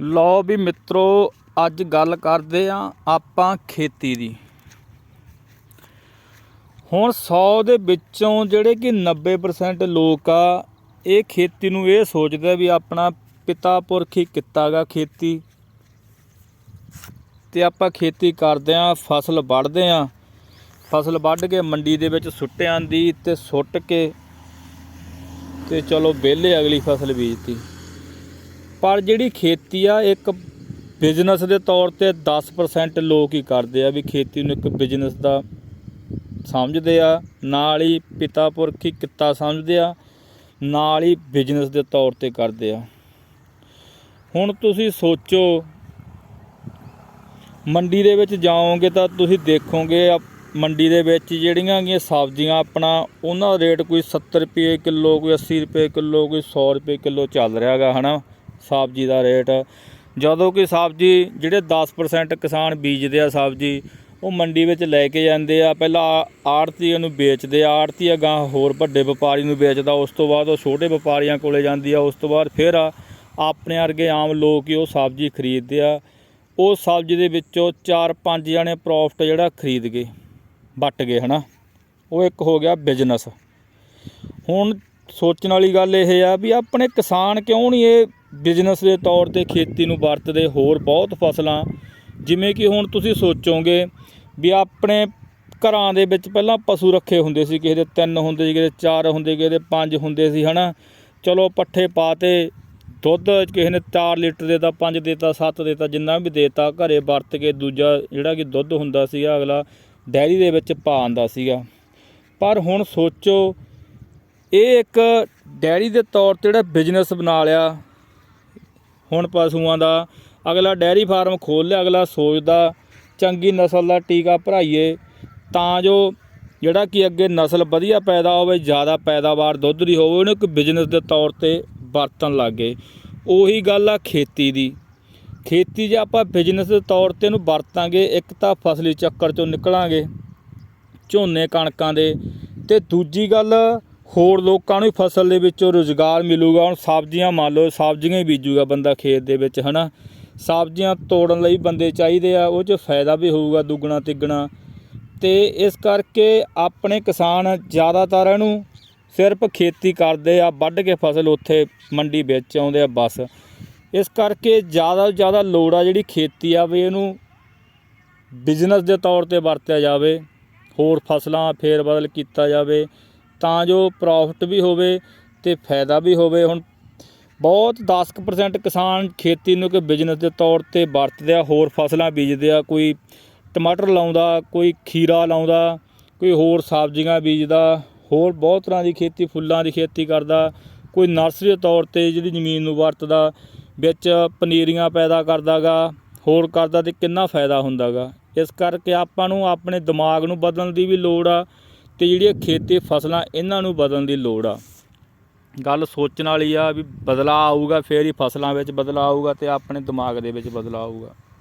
ਲਓ ਵੀ ਮਿੱਤਰੋ, ਅੱਜ ਗੱਲ ਕਰਦੇ ਆ ਆਪਾਂ ਖੇਤੀ ਦੀ। ਹੁਣ 100 ਦੇ ਵਿੱਚੋਂ ਜਿਹੜੇ ਕਿ 90% ਲੋਕ ਆ, ਇਹ ਖੇਤੀ ਨੂੰ ਇਹ ਸੋਚਦੇ ਵੀ ਆਪਣਾ ਪਿਤਾ ਪੁਰਖ ਹੀ ਕਿੱਤਾਗਾ ਖੇਤੀ। ਤੇ ਆਪਾਂ ਖੇਤੀ ਕਰਦੇ ਆ ਫਸਲ ਵੱਢਦੇ ਆ ਫਸਲ ਵੱਢ ਕੇ ਮੰਡੀ ਦੇ ਵਿੱਚ ਸੁੱਟ ਆਂਦੀ ਤੇ ਸੁੱਟ ਕੇ ਤੇ ਚਲੋ ਵਿਹਲੇ ਅਗਲੀ ਫਸਲ ਬੀਜਤੀ। ਪਰ ਜਿਹੜੀ ਖੇਤੀ ਆ, ਇੱਕ ਬਿਜ਼ਨਸ ਦੇ ਤੌਰ ਤੇ 10% ਲੋਕ ਹੀ ਕਰਦੇ ਆ ਵੀ ਖੇਤੀ ਨੂੰ ਇੱਕ ਬਿਜ਼ਨਸ ਦਾ ਸਮਝਦੇ ਆ, ਨਾਲ ਹੀ ਪਿਤਾ ਪੁਰਖ ਹੀ ਕਿੱਤਾ ਸਮਝਦੇ ਆ, ਨਾਲ ਹੀ ਬਿਜ਼ਨਸ ਦੇ ਤੌਰ ਤੇ ਕਰਦੇ ਆ। ਹੁਣ ਤੁਸੀਂ ਸੋਚੋ, ਮੰਡੀ ਦੇ ਵਿੱਚ ਜਾਓਗੇ ਤਾਂ ਤੁਸੀਂ ਦੇਖੋਗੇ ਆ, ਮੰਡੀ ਦੇ ਵਿੱਚ ਜਿਹੜੀਆਂ ਗੀਆਂ ਸਬਜ਼ੀਆਂ ਆਪਣਾ, ਉਹਨਾਂ ਦਾ ਰੇਟ ਕੋਈ 70 ਰੁਪਏ ਕਿਲੋ, ਕੋਈ 80 ਰੁਪਏ ਕਿਲੋ, ਕੋਈ 100 ਰੁਪਏ ਕਿਲੋ ਚੱਲ ਰਿਹਾ ਹੈਗਾ ਹਨਾ? ਸਬਜ਼ੀ ਦਾ ਰੇਟ। ਜਦੋਂ ਕਿ ਸਬਜ਼ੀ ਜਿਹੜੇ 10% ਕਿਸਾਨ ਬੀਜਦੇ ਆ ਸਬਜ਼ੀ, ਉਹ ਮੰਡੀ ਵਿੱਚ ਲੈ ਕੇ ਜਾਂਦੇ ਆ। ਪਹਿਲਾਂ ਆੜਤੀ ਨੂੰ ਵੇਚਦੇ ਆ। ਆੜਤੀ ਗਾਂ ਹੋਰ ਵੱਡੇ ਵਪਾਰੀ ਨੂੰ ਵੇਚਦਾ। ਉਸ ਤੋਂ ਬਾਅਦ ਉਹ ਛੋਟੇ ਵਪਾਰੀਆਂ ਕੋਲੇ ਜਾਂਦੀ ਆ। ਉਸ ਤੋਂ ਬਾਅਦ ਫਿਰ ਆਪਣੇ ਵਰਗੇ ਆਮ ਲੋਕ ਹੀ ਉਹ ਸਬਜ਼ੀ ਖਰੀਦਦੇ ਆ। ਉਹ ਸਬਜ਼ੀ ਦੇ ਵਿੱਚੋਂ 4-5 ਜਣੇ ਪ੍ਰੋਫਿਟ ਜਿਹੜਾ ਖਰੀਦ ਗਏ, ਵੱਟ ਗਏ, ਹਨਾ? ਉਹ ਇੱਕ ਹੋ ਗਿਆ ਬਿਜ਼ਨਸ ਹੁਣ ਸੋਚਣ ਵਾਲੀ ਗੱਲ ਇਹ ਆ ਵੀ ਆਪਣੇ ਕਿਸਾਨ ਕਿਉਂ ਨਹੀਂ ਇਹ ਬਿਜ਼ਨਸ ਦੇ ਤੌਰ ਤੇ ਖੇਤੀ ਨੂੰ ਵਰਤਦੇ ਹੋਰ ਬਹੁਤ ਫਸਲਾਂ। ਜਿਵੇਂ ਕਿ ਹੁਣ ਤੁਸੀਂ ਸੋਚੋਗੇ ਵੀ ਆਪਣੇ ਘਰਾਂ ਦੇ ਵਿੱਚ ਪਹਿਲਾਂ ਪਸ਼ੂ ਰੱਖੇ ਹੁੰਦੇ ਸੀ, ਕਿਸੇ ਦੇ ਤਿੰਨ ਹੁੰਦੇ ਸੀ, ਕਿਸੇ ਦੇ ਚਾਰ ਹੁੰਦੇ, ਕਿਸੇ ਦੇ ਪੰਜ ਹੁੰਦੇ ਸੀ, ਹਨਾ? ਚਲੋ ਪੱਠੇ ਪਾਤੇ, ਦੁੱਧ ਕਿਸੇ ਨੇ 4 ਲੀਟਰ ਦੇਤਾ 5 ਦੇਤਾ 7 ਦੇਤਾ, ਜਿੰਨਾ ਵੀ ਦੇਤਾ, ਘਰੇ ਵਰਤ ਕੇ ਦੂਜਾ ਜਿਹੜਾ ਕਿ ਦੁੱਧ ਹੁੰਦਾ ਸੀਗਾ ਅਗਲਾ ਡੈਰੀ ਦੇ ਵਿੱਚ ਪਾ ਆਂਦਾ ਸੀਗਾ। ਪਰ ਹੁਣ ਸੋਚੋ, ਇਹ ਇੱਕ ਡੈਰੀ ਦੇ ਤੌਰ ਤੇ ਜਿਹੜਾ ਬਿਜ਼ਨਸ ਬਣਾ ਲਿਆ ਹੁਣ ਪਸ਼ੂਆਂ ਦਾ ਅਗਲਾ ਡੈਰੀ ਫਾਰਮ ਖੋਲ ਲਿਆ, ਅਗਲਾ ਸੋਚਦਾ ਚੰਗੀ ਨਸਲ ਦਾ ਟੀਕਾ ਭਰਾਈਏ, ਤਾਂ ਜੋ ਜਿਹੜਾ ਕਿ ਅੱਗੇ ਨਸਲ ਵਧੀਆ ਪੈਦਾ ਹੋਵੇ, ਜ਼ਿਆਦਾ ਪੈਦਾਵਾਰ ਦੁੱਧ ਦੀ ਹੋਵੇ, ਉਹਨੂੰ ਇੱਕ ਬਿਜ਼ਨਸ ਦੇ ਤੌਰ ਤੇ ਵਰਤਣ ਲੱਗੇ। ਉਹੀ ਗੱਲ ਆ ਖੇਤੀ ਦੀ। ਖੇਤੀ ਜੇ ਆਪਾਂ ਬਿਜ਼ਨਸ ਦੇ ਤੌਰ ਤੇ ਇਹਨੂੰ ਵਰਤਾਂਗੇ, ਇੱਕ ਤਾਂ ਫਸਲੀ ਚੱਕਰ ਚੋਂ ਨਿਕਲਾਂਗੇ, ਝੋਨੇ ਕਣਕਾਂ ਦੇ। ਤੇ ਦੂਜੀ ਗੱਲ ਹੋਰ ਲੋਕਾਂ ਨੂੰ ਫਸਲ ਦੇ ਵਿੱਚੋਂ ਰੋਜ਼ਗਾਰ ਮਿਲੂਗਾ। ਹੁਣ ਸਬਜ਼ੀਆਂ ਮੰਨ ਲਓ, ਸਬਜ਼ੀਆਂ ਹੀ ਬੀਜੂਗਾ ਬੰਦਾ ਖੇਤ ਦੇ ਵਿੱਚ, ਹਨਾ? ਸਬਜ਼ੀਆਂ ਤੋੜਨ ਲਈ ਬੰਦੇ ਚਾਹੀਦੇ ਆ, ਉਹ 'ਚ ਫਾਇਦਾ ਵੀ ਹੋਊਗਾ ਦੁੱਗਣਾ ਤਿੱਗਣਾ। ਤੇ ਇਸ ਕਰਕੇ ਆਪਣੇ ਕਿਸਾਨ ਜ਼ਿਆਦਾਤਰ ਇਹਨੂੰ ਸਿਰਫ ਖੇਤੀ ਕਰਦੇ ਆ, ਵੱਢ ਕੇ ਫਸਲ ਉੱਥੇ ਮੰਡੀ ਵਿੱਚ ਆਉਂਦੇ ਆ ਬਸ। ਇਸ ਕਰਕੇ ਜ਼ਿਆਦਾ ਤੋਂ ਜ਼ਿਆਦਾ ਲੋੜ ਆ ਜਿਹੜੀ ਖੇਤੀ ਆ ਵੀ ਇਹਨੂੰ ਬਿਜ਼ਨਸ ਦੇ ਤੌਰ ਤੇ ਵਰਤਿਆ ਜਾਵੇ, ਹੋਰ ਫਸਲਾਂ ਫੇਰ ਬਦਲ ਕੀਤਾ ਜਾਵੇ। ਤਾਂ ਜੋ ਪ੍ਰੋਫਿਟ ਵੀ ਹੋਵੇ ਤੇ ਫਾਇਦਾ ਵੀ ਹੋਵੇ। ਹੁਣ ਬਹੁਤ 10% ਕਿਸਾਨ ਖੇਤੀ ਨੂੰ ਕਿ ਬਿਜ਼ਨਸ ਦੇ ਤੌਰ ਤੇ ਵਰਤਦੇ ਆ, ਹੋਰ ਫਸਲਾਂ ਬੀਜਦੇ ਆ, ਕੋਈ ਟਮਾਟਰ ਲਾਉਂਦਾ, ਕੋਈ ਖੀਰਾ ਲਾਉਂਦਾ, ਕੋਈ ਹੋਰ ਸਬਜ਼ੀਆਂ ਬੀਜਦਾ, ਹੋਰ ਬਹੁਤ ਤਰ੍ਹਾਂ ਦੀ ਖੇਤੀ, ਫੁੱਲਾਂ ਦੀ ਖੇਤੀ ਕਰਦਾ, ਕੋਈ ਨਰਸਰੀ ਦੇ ਤੌਰ ਤੇ ਜਿਹੜੀ ਜ਼ਮੀਨ ਨੂੰ ਵਰਤਦਾ, ਵਿੱਚ ਪਨੀਰੀਆਂ ਪੈਦਾ ਕਰਦਾਗਾ, ਹੋਰ ਕਰਦਾ ਤੇ ਕਿੰਨਾ ਫਾਇਦਾ ਹੁੰਦਾਗਾ। ਇਸ ਕਰਕੇ ਆਪਾਂ ਨੂੰ ਆਪਣੇ ਦਿਮਾਗ ਨੂੰ ਬਦਲਣ ਦੀ ਵੀ ਲੋੜ ਆ। ਤੇ ਜਿਹੜੀਆਂ ਖੇਤੀ ਫਸਲਾਂ ਇਹਨਾਂ ਨੂੰ ਬਦਲਣ ਦੀ ਲੋੜ ਆ। ਗੱਲ ਸੋਚਣ ਵਾਲੀ ਆ ਵੀ ਬਦਲਾਅ ਆਊਗਾ, ਫੇਰ ਹੀ ਫਸਲਾਂ ਵਿੱਚ ਬਦਲਾਅ ਆਊਗਾ ਤੇ ਆਪਣੇ ਦਿਮਾਗ ਦੇ ਵਿੱਚ ਬਦਲਾਅ ਆਊਗਾ।